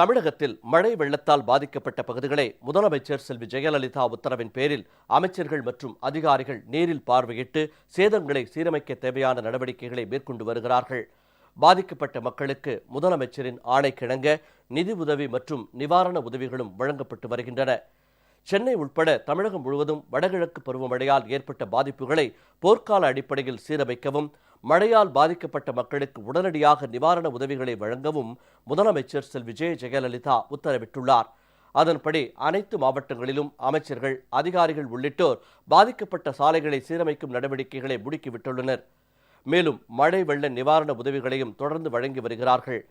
தமிழகத்தில் மழை வெள்ளத்தால் பாதிக்கப்பட்ட பகுதிகளை முதலமைச்சர் செல்வி ஜெயலலிதா உத்தரவின் பேரில் அமைச்சர்கள் மற்றும் அதிகாரிகள் நேரில் பார்வையிட்டு சேதங்களை சீரமைக்க தேவையான நடவடிக்கைகளை மேற்கொண்டு வருகிறார்கள். பாதிக்கப்பட்ட மக்களுக்கு முதலமைச்சரின் ஆணைக்கிணங்க நிதி உதவி மற்றும் நிவாரண உதவிகளும் வழங்கப்பட்டு வருகின்றன. சென்னை உட்பட தமிழகம் முழுவதும் வடகிழக்கு பருவமழையால் ஏற்பட்ட பாதிப்புகளை போர்க்கால அடிப்படையில் சீரமைக்கவும் மழையால் பாதிக்கப்பட்ட மக்களுக்கு உடனடியாக நிவாரண உதவிகளை வழங்கவும் முதலமைச்சர் செல் விஜய் ஜெயலலிதா உத்தரவிட்டுள்ளார். அதன்படி அனைத்து மாவட்டங்களிலும் அமைச்சர்கள் அதிகாரிகள் உள்ளிட்டோர் பாதிக்கப்பட்ட சாலைகளை சீரமைக்கும் நடவடிக்கைகளை முடுக்கிவிட்டுள்ளனர். மேலும் மழை வெள்ள நிவாரண உதவிகளையும் தொடர்ந்து வழங்கி வருகிறார்கள்.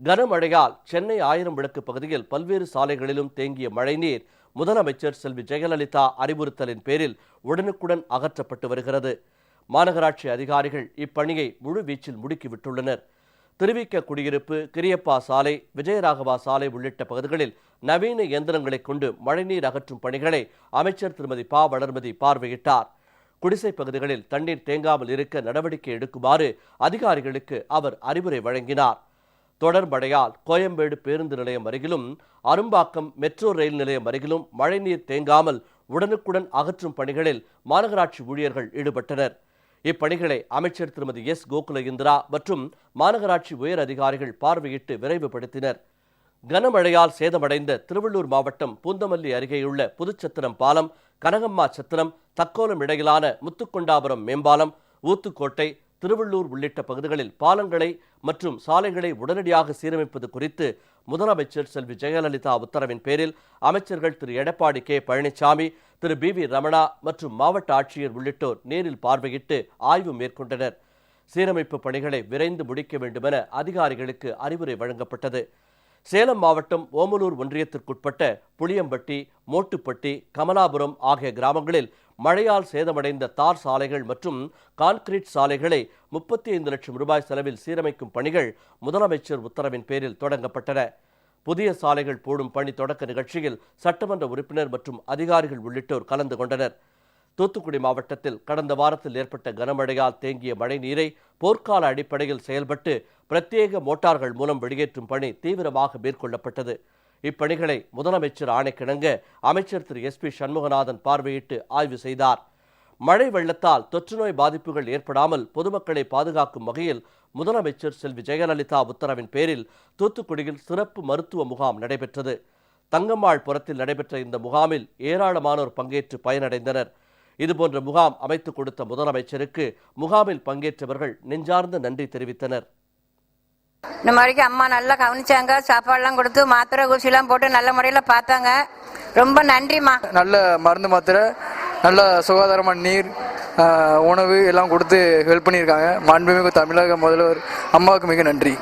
கனமழையால் சென்னை ஆயிரம் விளக்கு பகுதியில் பல்வேறு சாலைகளிலும் தேங்கிய மழைநீர் முதலமைச்சர் செல்வி ஜெயலலிதா அறிவுறுத்தலின் பேரில் உடனுக்குடன் அகற்றப்பட்டு வருகிறது. மாநகராட்சி அதிகாரிகள் இப்பணியை முழுவீச்சில் முடுக்கிவிட்டுள்ளனர். திருவிக்க குடியிருப்பு கிரியப்பா சாலை விஜயராகவா சாலை உள்ளிட்ட பகுதிகளில் நவீன இயந்திரங்களைக் கொண்டு மழைநீர் அகற்றும் பணிகளை அமைச்சர் திருமதி பா. வளர்மதி பார்வையிட்டார். குடிசை பகுதிகளில் தண்ணீர் தேங்காமல் இருக்க நடவடிக்கை எடுக்குமாறு அதிகாரிகளுக்கு அவர் அறிவுரை வழங்கினார். தொடர்படையால் கோயம்பேடு பேருந்து நிலையம் அருகிலும் அரும்பாக்கம் மெட்ரோ ரயில் நிலையம் அருகிலும் மழைநீர் தேங்காமல் உடனுக்குடன் அகற்றும் பணிகளில் மாநகராட்சி ஊழியர்கள் ஈடுபட்டனர். இப்பணிகளை அமைச்சர் திருமதி எஸ். கோகுல இந்திரா மற்றும் மாநகராட்சி உயர் அதிகாரிகள் பார்வையிட்டு விரைவுபடுத்தினர். கனமழையால் சேதமடைந்த திருவள்ளூர் மாவட்டம் பூந்தமல்லி அருகேயுள்ள புதுச்சத்திரம் பாலம் கனகம்மா சத்திரம் தக்கோலம் இடையிலான முத்துக்கொண்டாபுரம் மேம்பாலம் ஊத்துக்கோட்டை திருவள்ளூர் உள்ளிட்ட பகுதிகளில் பாலங்களை மற்றும் சாலைகளை உடனடியாக சீரமைப்பது குறித்து முதலமைச்சர் செல்வி ஜெயலலிதா உத்தரவின் பேரில் அமைச்சர்கள் Thiru. Edappadi K. Palaniswami Thiru. P. V. Ramana மற்றும் மாவட்ட ஆட்சியர் உள்ளிட்டோர் நேரில் பார்வையிட்டு ஆய்வு மேற்கொண்டனர். சீரமைப்பு பணிகளை விரைந்து முடிக்க வேண்டுமென அதிகாரிகளுக்கு அறிவுரை வழங்கப்பட்டது. சேலம் மாவட்டம் ஓமலூர் ஒன்றியத்திற்குட்பட்ட புளியம்பட்டி மோட்டுப்பட்டி கமலாபுரம் ஆகிய கிராமங்களில் மழையால் சேதமடைந்த தார் சாலைகள் மற்றும் கான்கிரீட் சாலைகளை முப்பத்தி ஐந்து லட்சம் ரூபாய் செலவில் சீரமைக்கும் பணிகள் முதலமைச்சர் உத்தரவின் பேரில் தொடங்கப்பட்டன. புதிய சாலைகள் போடும் பணி தொடக்க நிகழ்ச்சியில் சட்டமன்ற உறுப்பினர் மற்றும் அதிகாரிகள் உள்ளிட்டோர் கலந்து கொண்டனர். தூத்துக்குடி மாவட்டத்தில் கடந்த வாரத்தில் ஏற்பட்ட கனமழையால் தேங்கிய மழைநீரை போர்க்கால அடிப்படையில் செயல்பட்டு பிரத்யேக மோட்டார்கள் மூலம் வெளியேற்றும் பணி தீவிரமாக மேற்கொள்ளப்பட்டது. இப்பணிகளை முதலமைச்சர் ஆணைக்கிணங்க அமைச்சர் திரு எஸ் பி சண்முகநாதன் பார்வையிட்டு ஆய்வு செய்தார். மழை வெள்ளத்தால் தொற்றுநோய் பாதிப்புகள் ஏற்படாமல் பொதுமக்களை பாதுகாக்கும் வகையில் முதலமைச்சர் செல்வி ஜெயலலிதா உத்தரவின் பேரில் தூத்துக்குடியில் சிறப்பு மருத்துவ முகாம் நடைபெற்றது. தங்கம்மாள் புறத்தில் நடைபெற்ற இந்த முகாமில் ஏராளமானோர் பங்கேற்று பயனடைந்தனர். இதுபோன்ற முகாம் அமைத்துக் கொடுத்த முதலமைச்சருக்கு முகாமில் பங்கேற்றவர்கள் நெஞ்சார்ந்த நன்றி தெரிவித்தனர். இந்த மாதிரிக்கு அம்மா நல்லா கவனிச்சாங்க. சாப்பாடுலாம் கொடுத்து மாத்திரை ஊசிலாம் போட்டு நல்ல முறையில் பார்த்தாங்க. ரொம்ப நன்றிம்மா. நல்ல மருந்து மாத்திரை நல்ல சுகாதாரமான நீர் உணவு எல்லாம் கொடுத்து ஹெல்ப் பண்ணியிருக்காங்க. மாண்புமிகு தமிழக முதல்வர் அம்மாவுக்கு மிக நன்றி.